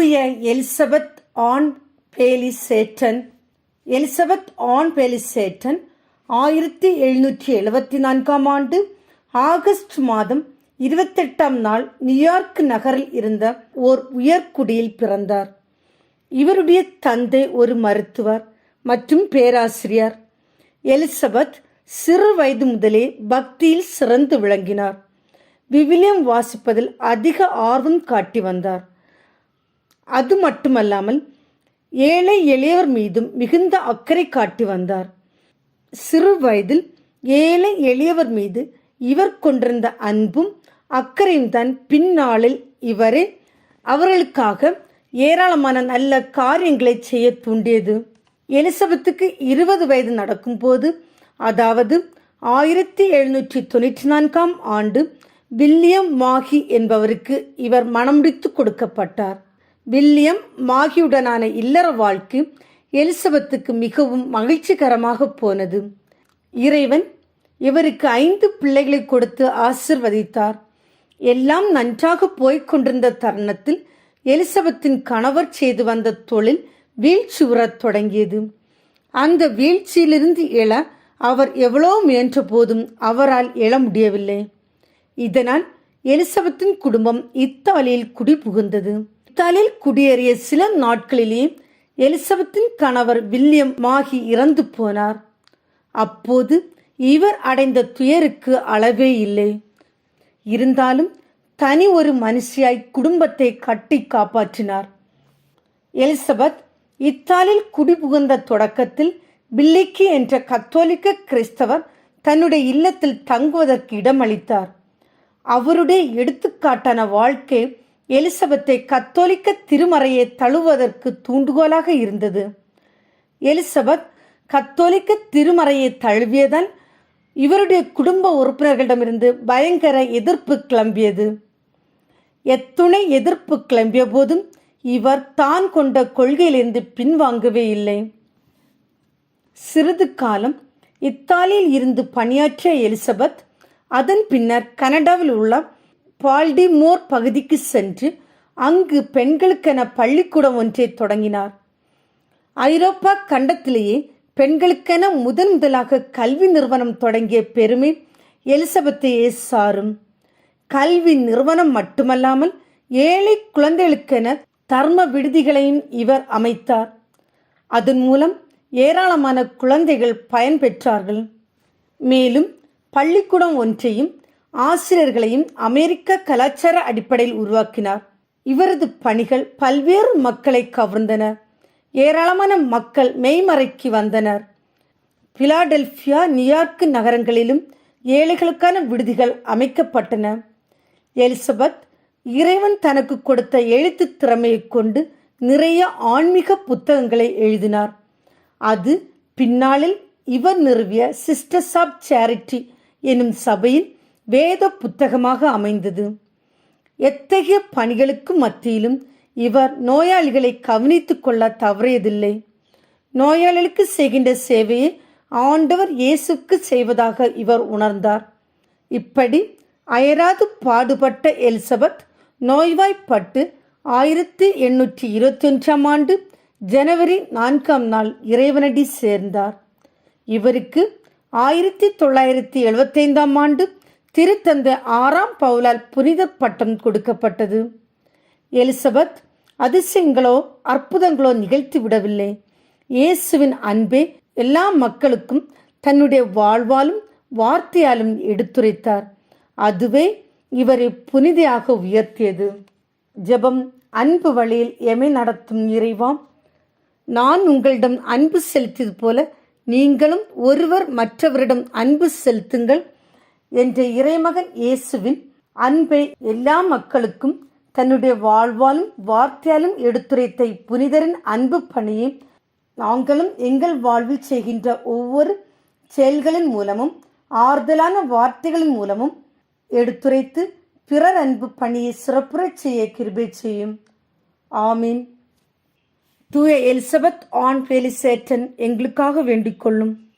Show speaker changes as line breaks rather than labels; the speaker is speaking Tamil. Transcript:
தூய Elizabeth Ann Bayley Seton Elizabeth Ann Bayley Seton ஆயிரத்தி எழுநூற்றி எழுபத்தி நான்காம் ஆண்டு ஆகஸ்ட் மாதம் இருபத்தெட்டாம் நாள் நியூயார்க் நகரில் இருந்த ஓர் உயர்குடியில் பிறந்தார். இவருடைய தந்தை ஒரு மருத்துவர் மற்றும் பேராசிரியர். எலிசபெத் சிறு வயது முதலே பக்தியில் சிறந்து விளங்கினார். விவிலியம் வாசிப்பதில் அதிக ஆர்வம் காட்டி வந்தார். அது மட்டுமல்லாமல் ஏழை எளியவர் மீதும் மிகுந்த அக்கறை காட்டி வந்தார். சிறு வயதில் ஏழை எளியவர் மீது இவர் கொண்டிருந்த அன்பும் அக்கறையும் தான் பின்னாளில் இவரே அவர்களுக்காக ஏராளமான நல்ல காரியங்களை செய்ய தூண்டியது. எலிசபெத்துக்கு இருபது வயது நடக்கும்போது அதாவது ஆயிரத்தி எழுநூற்றி தொண்ணூற்றி நான்காம் ஆண்டு வில்லியம் மாகி என்பவருக்கு இவர் மணமுடித்து கொடுக்கப்பட்டார். வில்லியம் மாகியுடனான இல்லற வாழ்க்கை எலிசபெத்துக்கு மிகவும் மகிழ்ச்சிகரமாக போனது. இறைவன் இவருக்கு ஐந்து பிள்ளைகளை கொடுத்து ஆசிர்வதித்தார். எல்லாம் நன்றாக போய்க்கொண்டிருந்த தருணத்தில் எலிசபெத்தின் கணவர் செய்து வந்த தொழில் வீழ்ச்சி உறத் தொடங்கியது. அந்த வீழ்ச்சியிலிருந்து எழ அவர் எவ்வளோ முயன்ற போதும் அவரால் எழ முடியவில்லை. இதனால் எலிசபெத்தின் குடும்பம் இத்தாலியில் குடிபுகுந்தது. இத்தாலியில் குடியேறிய சில நாட்களிலேயே எலிசபெத்தின் கணவர் வில்லியம் மாகி இறந்து போனார். அப்போது இவர் அடைந்த துயருக்கு அளவே இல்லை. இருந்தாலும் தனி ஒரு மனுஷியாய் குடும்பத்தை கட்டி காப்பாற்றினார். எலிசபெத் இத்தாலில் குடிபுகுந்த தொடக்கத்தில் பில்லிக்கி என்ற கத்தோலிக்க கிறிஸ்தவர் தன்னுடைய இல்லத்தில் தங்குவதற்கு இடமளித்தார். அவருடைய எடுத்துக்காட்டான வாழ்க்கை எலிசபெத்தை கத்தோலிக்க திருமறையை தழுவதற்கு தூண்டுகோலாக இருந்தது. எலிசபெத் கத்தோலிக்க திருமறையை தழுவியதால் இவருடைய குடும்ப உறுப்பினர்களிடமிருந்து பயங்கர எதிர்ப்பு கிளம்பியது. எத்துணை எதிர்ப்பு கிளம்பிய போதும் இவர் தான் கொண்ட கொள்கையிலிருந்து பின்வாங்கவே இல்லை. சிறிது காலம் இத்தாலியில் இருந்து பணியாற்றிய எலிசபெத் அதன் பின்னர் கனடாவில் உள்ள பால்டிமோர் பகுதிக்கு சென்று அங்கு பெண்களுக்கென பள்ளிக்கூடம் ஒன்றை தொடங்கினார். ஐரோப்பா கண்டத்திலேயே பெண்களுக்கென முதன் முதலாக கல்வி நிறுவனம் தொடங்கிய பெருமை எலிசபெத்தையே சாரும். கல்வி நிறுவனம் மட்டுமல்லாமல் ஏழை குழந்தைகளுக்கென தர்ம விடுதிகளையும் இவர் அமைத்தார். அதன் மூலம் ஏராளமான குழந்தைகள் பயன்பெற்றார்கள் மேலும் பள்ளிக்கூடம் ஒன்றையும் ஆசிரியர்களையும் அமெரிக்க கலாச்சார அடிப்படையில் உருவாக்கினார். இவரது பணிகள் பல்வேறு மக்களை கவர்ந்தன. ஏராளமான மக்கள் மெய்மறைக்கு வந்தனர். பிலாடெல்பியா நியூயார்க் நகரங்களிலும் ஏழைகளுக்கான விடுதிகள் அமைக்கப்பட்டன. எலிசபெத் இறைவன் தனக்கு கொடுத்த எழுத்து திறமையை கொண்டு நிறைய ஆன்மீக புத்தகங்களை எழுதினார். அது பின்னாளில் இவர் நிறுவிய சிஸ்டர்ஸ் ஆஃப் சேரிட்டி எனும் சபையில் வேத புத்தகமாக அமைந்தது. எத்தகைய பணிகளுக்கு மத்தியிலும் இவர் நோயாளிகளை கவனித்து கொள்ள தவறியதில்லை. நோயாளிகளுக்கு செய்கின்ற சேவையை ஆண்டவர் இயேசுக்கு செய்வதாக இவர் உணர்ந்தார். இப்படி அயராது பாடுபட்ட எலிசபெத் நோய்வாய்ப்பட்டு ஆயிரத்தி எண்ணூற்றி இருபத்தி ஒன்றாம் ஆண்டு ஜனவரி நான்காம் நாள் இறைவனடி சேர்ந்தார். இவருக்கு ஆயிரத்தி தொள்ளாயிரத்தி எழுபத்தைந்தாம் ஆண்டு திருத்தந்தை ஆறாம் பவுலால் புனித பட்டம் கொடுக்கப்பட்டது. எலிசபெத் அதிசயங்களோ அற்புதங்களோ நிகழ்த்தி விடவில்லை. இயேசுவின் அன்பே எல்லா மக்களுக்கும் தன்னுடைய வாழ்வாலும் வார்த்தையாலும் எடுத்துரைத்தார். அதுவே இவரை புனிதையாக உயர்த்தியது. ஜெபம் அன்பு வழியில் எமை நடத்தும் இறைவாம் நான் உங்களிடம் அன்பு செலுத்தியது போல நீங்களும் ஒருவர் மற்றவரிடம் அன்பு செலுத்துங்கள். என்ற இறைமகன் இயேசுவின் அன்பை எல்லா மக்களுக்கும் தன்னுடைய வாழ்வாலும் வார்த்தையாலும் எடுத்துரைத்த புனிதரின் அன்பு பணியை நாங்களும் எங்கள் வாழ்வில் செய்கின்ற ஒவ்வொரு செயல்களின் மூலமும் ஆறுதலான வார்த்தைகளின் மூலமும் எடுத்துரைத்து பிறர் அன்பு பணியை சிறப்புறச் செய்ய கிருபை செய்யும். ஆமீன். தூய எலிசபெத் ஆன் பேலிசேட்டன் எங்களுக்காக வேண்டிக் கொள்ளும்.